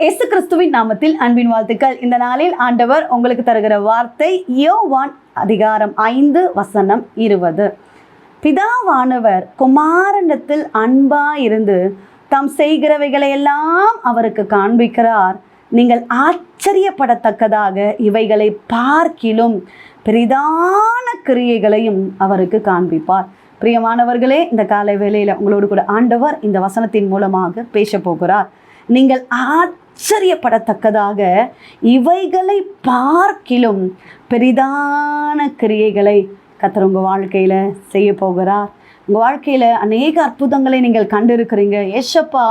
இயேசு கிறிஸ்துவின் நாமத்தில் அன்பின் வாழ்த்துக்கள். இந்த நாளில் ஆண்டவர் உங்களுக்கு தருகிற வார்த்தை யோவான் அதிகாரம் ஐந்து வசனம் இருபது. பிதாவானவர் குமாரனத்தில் அன்பா இருந்து தாம் செய்கிறவைகளை எல்லாம் அவருக்கு காண்பிக்கிறார். நீங்கள் ஆச்சரியப்படத்தக்கதாக இவைகளை பார்க்கிலும் பெரிதான கிரியைகளையும் அவருக்கு காண்பிப்பார். பிரியமானவர்களே இந்த காலை வேளையில் உங்களோடு கூட ஆண்டவர் இந்த வசனத்தின் மூலமாக பேச போகிறார். நீங்கள் ஆச்சரியப்படத்தக்கதாக இவைகளை பார்க்கிலும் பெரிதான கிரியைகளை கத்தர் உங்கள் வாழ்க்கையில் செய்ய போகிறார். உங்கள் வாழ்க்கையில் அநேக அற்புதங்களை நீங்கள் கண்டிருக்கிறீங்க. ஏசப்பா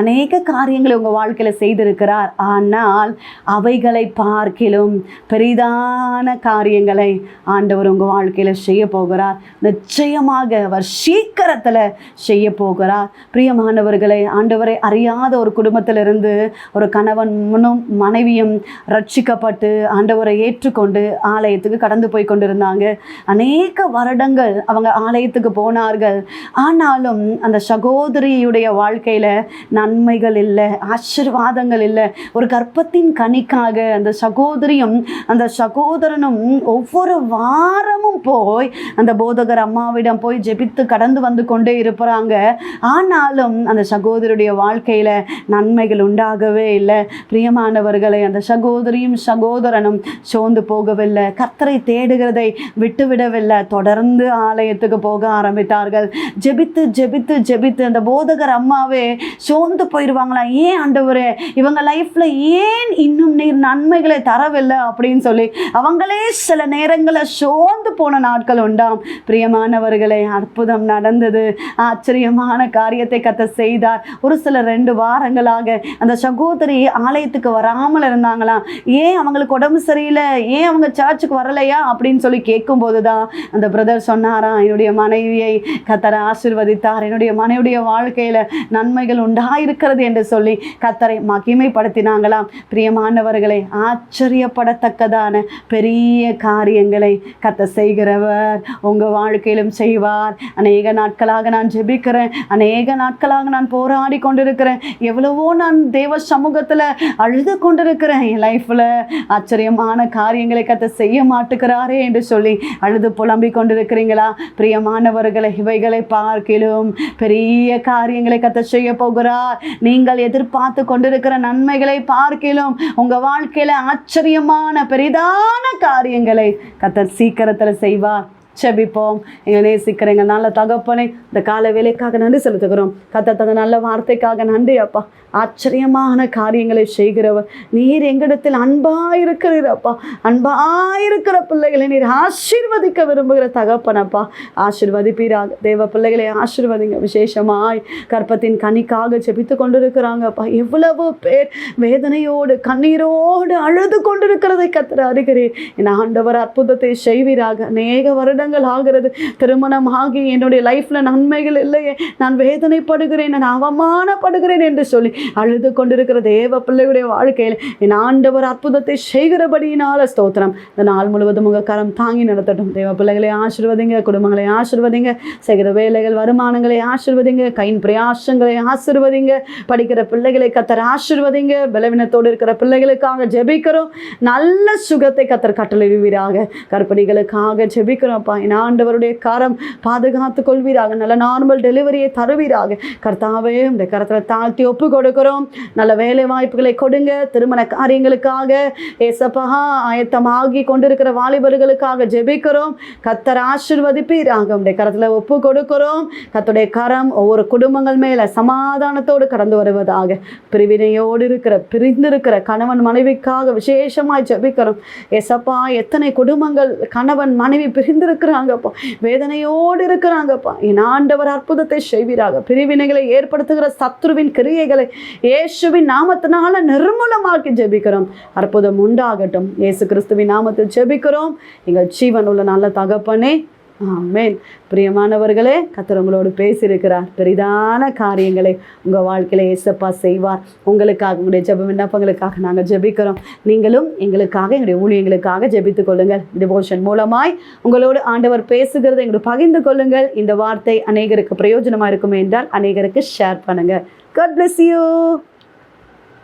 அநேக காரியங்களை உங்கள் வாழ்க்கையில் செய்திருக்கிறார். ஆனால் அவைகளை பார்க்கிலும் பெரிதான காரியங்களை ஆண்டவர் உங்கள் வாழ்க்கையில் செய்ய போகிறார். நிச்சயமாக அவர் சீக்கிரத்தில் செய்ய போகிறார். பிரியமானவர்களை ஆண்டவரை அறியாத ஒரு குடும்பத்திலிருந்து ஒரு கணவனும் மனைவியும் ரட்சிக்கப்பட்டு ஆண்டவரை ஏற்றுக்கொண்டு ஆலயத்துக்கு கடந்து போய் கொண்டிருந்தாங்க. அநேக வருடங்கள் அவங்க ஆலயத்துக்கு போனார்கள் ஆனாலும் அந்த சகோதரியுடைய வாழ்க்கையில் நன்மைகள் இல்லை ஆசீர்வாதங்கள் இல்லை. ஒரு கர்ப்பத்தின் கனிக்காக அந்த சகோதரியும் அந்த சகோதரனும் ஒவ்வொரு வாரமும் போய் அந்த போதகர் அம்மாவிடம் போய் ஜெபித்து கடந்து வந்து கொண்டே இருப்பாங்க. ஆனாலும் அந்த சகோதரியுடைய வாழ்க்கையில் நன்மைகள் உண்டாகவே இல்லை. பிரியமானவர்களை அந்த சகோதரியும் சகோதரனும் சோர்ந்து போகவில்லை. கர்த்தரை தேடுகிறதை விட்டுவிடவில்லை. தொடர்ந்து ஆலயத்துக்கு போக ஆரம்பித்தார் ஆரம்பித்தார்கள் ஜெபித்து ஜெபித்து ஜெபித்து அந்த போதகர் அம்மாவே சோர்ந்து போயிடுவாங்களாம் ஏன் ஆண்டவரே? இவங்க லைஃப்ல ஏன் இன்னும் நீர் நன்மைகளை தரவில்லை அப்படின்னு சொல்லி அவங்களே சில நேரங்களில் சோர்ந்து போன நாட்கள் உண்டாம். பிரியமானவர்களே அற்புதம் நடந்தது. ஆச்சரியமான காரியத்தை கத்த செய்தார். ஒரு சில ரெண்டு வாரங்களாக அந்த சகோதரி ஆலயத்துக்கு வராமல் இருந்தாங்களாம். ஏன் அவங்களுக்கு உடம்பு சரியில்லை? ஏன் அவங்க சர்ச்சுக்கு வரலையா? அப்படின்னு சொல்லி கேட்கும்போது தான் அந்த பிரதர் சொன்னாராம் என்னுடைய மனைவியை கத்தரை ஆசிர்வதித்தார். என்னுடைய மனைவிடைய வாழ்க்கையில் நன்மைகள் உண்டாயிருக்கிறது என்று சொல்லி கத்தரை மகிமைப்படுத்தினாங்களாம் பிரியமானவர்களை ஆச்சரியப்படத்தக்கதான பெரிய காரியங்களை கத்த செய்கிறவர். உங்கள் வாழ்க்கையிலும் செய்வார். அநேக நாட்களாக நான் ஜெபிக்கிறேன். அநேக நாட்களாக நான் போராடி கொண்டிருக்கிறேன். எவ்வளவோ நான் தேவ சமூகத்தில் அழுது கொண்டிருக்கிறேன். என் லைஃப்பில் ஆச்சரியமான காரியங்களை கத்த செய்ய மாட்டுக்கிறாரே என்று சொல்லி அழுது புலம்பிக் கொண்டிருக்கிறீங்களா? பிரியமானவர்களை இவைகளை பார்க்கிலும் பெரிய காரியங்களை கத்த செய்ய போகிறார். நீங்கள் எதிர்பார்த்து கொண்டிருக்கிற நன்மைகளை பார்க்கிலும் உங்கள் வாழ்க்கையில் ஆச்சரியமான பெரிதான காரியங்களை கத்த சீக்கிரத்தில் செய்வார். செபிப்போம். எங்களை நேசிக்கிற எங்கள் நல்ல தகப்பனை இந்த கால வேலைக்காக நன்றி செலுத்துகிறோம். கத்த தந்த நல்ல வார்த்தைக்காக நன்றி அப்பா. ஆச்சரியமான காரியங்களை செய்கிறவர். நீர் எங்களிடத்தில் அன்பாயிருக்கிறீர் அப்பா. அன்பாயிருக்கிற பிள்ளைகளை நீர் ஆசீர்வதிக்க விரும்புகிற தகப்பனப்பா ஆசீர்வதிப்பீராக. தேவ பிள்ளைகளை ஆசீர்வதிங்க. விசேஷமாய் கற்பத்தின் கனிக்காக செபித்து கொண்டிருக்கிறாங்கப்பா எவ்வளவு பேர் வேதனையோடு கண்ணீரோடு அழுது கொண்டிருக்கிறதை கத்திர அறிகிறேன் என் ஆண்டவர் அற்புதத்தை செய்வீராக. அநேக வருடங்கள் ஆகிறது. திருமணம் ஆகி என்னுடைய லைஃப்ல நன்மைகள் இல்லையே. நான் வேதனைப்படுகிறேன் நான் அவமானப்படுகிறேன் என்று சொல்லி அழுது கொண்டிருக்கிற தேவ பிள்ளையுடைய வாழ்க்கையில் என் ஆண்டவர் அற்புதத்தை செய்கிறபடியினால ஸ்தோத்திரம். இந்த நாள் முழுவதும் உங்கள் கரம் தாங்கி நடத்தட்டும். தேவ பிள்ளைகளை ஆசிர்வதிங்க குடும்பங்களை ஆசிர்வதிங்க செய்கிற வேலைகள் வருமானங்களை ஆசிர்வதிங்க கையின் பிரயாசங்களை ஆசிர்வதிங்க படிக்கிற பிள்ளைகளை கத்தர் ஆசிர்வதிங்க பலவீனத்தோடு இருக்கிற பிள்ளைகளுக்காக ஜெபிக்கிறோம். நல்ல சுகத்தை கத்தர் கட்டளைவீராக கற்பனைகளுக்காக ஜெபிக்கிறோம்ப்பா என் ஆண்டவருடைய கரம் பாதுகாத்து கொள்வீராக. நல்ல நார்மல் டெலிவரியை தருவீராக. கர்த்தாவே இந்த கரத்தில் தாழ்த்தி ஒப்பு கொடுக்கிறோம். நல்ல வேலை வாய்ப்புகளை கொடுங்க. திருமண காரியங்களுக்காக ஏசப்பா ஆயத்தமாகி கொண்டிருக்கிற வாலிபர்களுக்காக ஜெபிக்கிறோம். கத்தர் ஆசிர்வதிப்பீராக. உடைய கரத்தில் ஒப்பு கொடுக்கிறோம். கத்துடைய கரம் ஒவ்வொரு குடும்பங்கள் மேலே சமாதானத்தோடு கடந்து வருவதாக. பிரிவினையோடு இருக்கிற பிரிந்திருக்கிற கணவன் மனைவிக்காக விசேஷமாய் ஜெபிக்கிறோம். ஏசப்பா எத்தனை குடும்பங்கள் கணவன் மனைவி இருக்கிறாங்கப்பா. வேதனையோடு இருக்கிறாங்கப்பா. என் ஆண்டவர் அற்புதத்தை செய்வீராக. பிரிவினைகளை ஏற்படுத்துகிற சத்ருவின் கிரியைகளை இயேசுவின் நாமத்தினால நிர்மூலமாக்கி ஜெபிக்கிறோம். அற்புதம் உண்டாகட்டும். இயேசு கிறிஸ்துவின் நாமத்தில் ஜெபிக்கிறோம். எங்கள் ஜீவன் உள்ள நல்ல தகப்பனே ஆமேன். பிரியமானவர்களே கத்தர் உங்களோடு பேசியிருக்கிறார். பெரிதான காரியங்களை உங்கள் வாழ்க்கையில் ஏசப்பா செய்வார். உங்களுக்காக உங்களுடைய ஜெப விண்ணப்பங்களுக்காக நாங்கள் ஜெபிக்கிறோம். நீங்களும் எங்களுக்காக எங்களுடைய ஊழியங்களுக்காக ஜெபித்துக் கொள்ளுங்கள். டிவோஷன் மூலமாய் உங்களோடு ஆண்டவர் பேசுகிறத எங்களுக்கு பகிர்ந்து கொள்ளுங்கள். இந்த வார்த்தை அநேகருக்கு பிரயோஜனமாக இருக்குமே என்றால் அநேகருக்கு ஷேர் பண்ணுங்கள் God bless you.